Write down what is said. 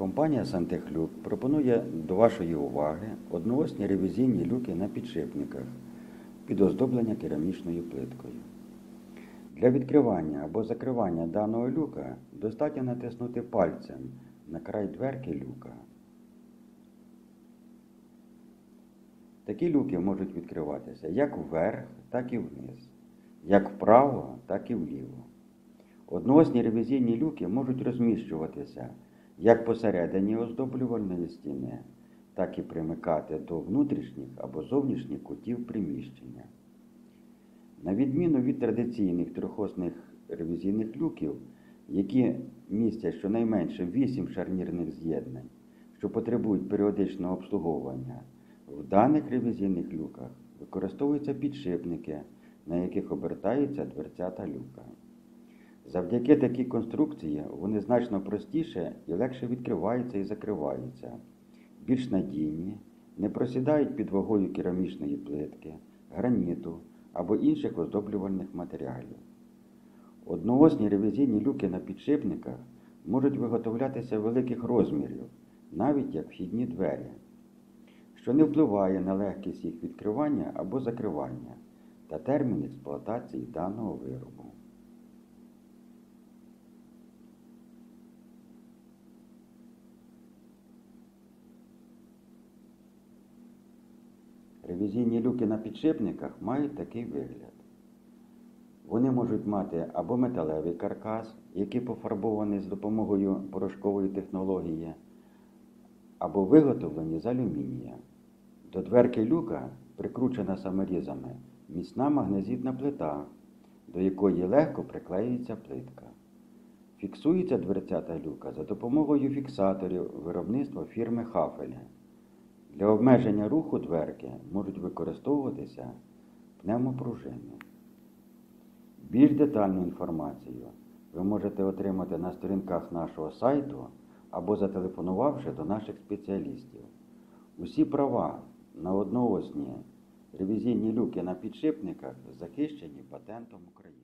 Компанія Сантехлюк пропонує до вашої уваги одноосні ревізійні люки на підшипниках під оздоблення керамічною плиткою. Для відкривання або закривання даного люка достатньо натиснути пальцем на край дверки люка. Такі люки можуть відкриватися як вверх, так і вниз, як вправо, так і вліво. Одноосні ревізійні люки можуть розміщуватися як посередині оздоблювальної стіни, так і примикати до внутрішніх або зовнішніх кутів приміщення. На відміну від традиційних трьохосних ревізійних люків, які містять щонайменше 8 шарнірних з'єднань, що потребують періодичного обслуговування, в даних ревізійних люках використовуються підшипники, на яких обертаються дверцята люка. Завдяки такій конструкції вони значно простіше і легше відкриваються і закриваються, більш надійні, не просідають під вагою керамічної плитки, граніту або інших оздоблювальних матеріалів. Одноосні ревізійні люки на підшипниках можуть виготовлятися великих розмірів, навіть як вхідні двері, що не впливає на легкість їх відкривання або закривання та термін експлуатації даного виробу. Ревізійні люки на підшипниках мають такий вигляд. Вони можуть мати або металевий каркас, який пофарбований з допомогою порошкової технології, або виготовлені з алюмінія. До дверки люка прикручена саморізами міцна магнезитна плита, до якої легко приклеюється плитка. Фіксується дверцята люка за допомогою фіксаторів виробництва фірми Хафеля. Для обмеження руху дверки можуть використовуватися пневмопружини. Більш детальну інформацію ви можете отримати на сторінках нашого сайту або зателефонувавши до наших спеціалістів. Усі права на одноосні ревізійні люки на підшипниках захищені патентом України.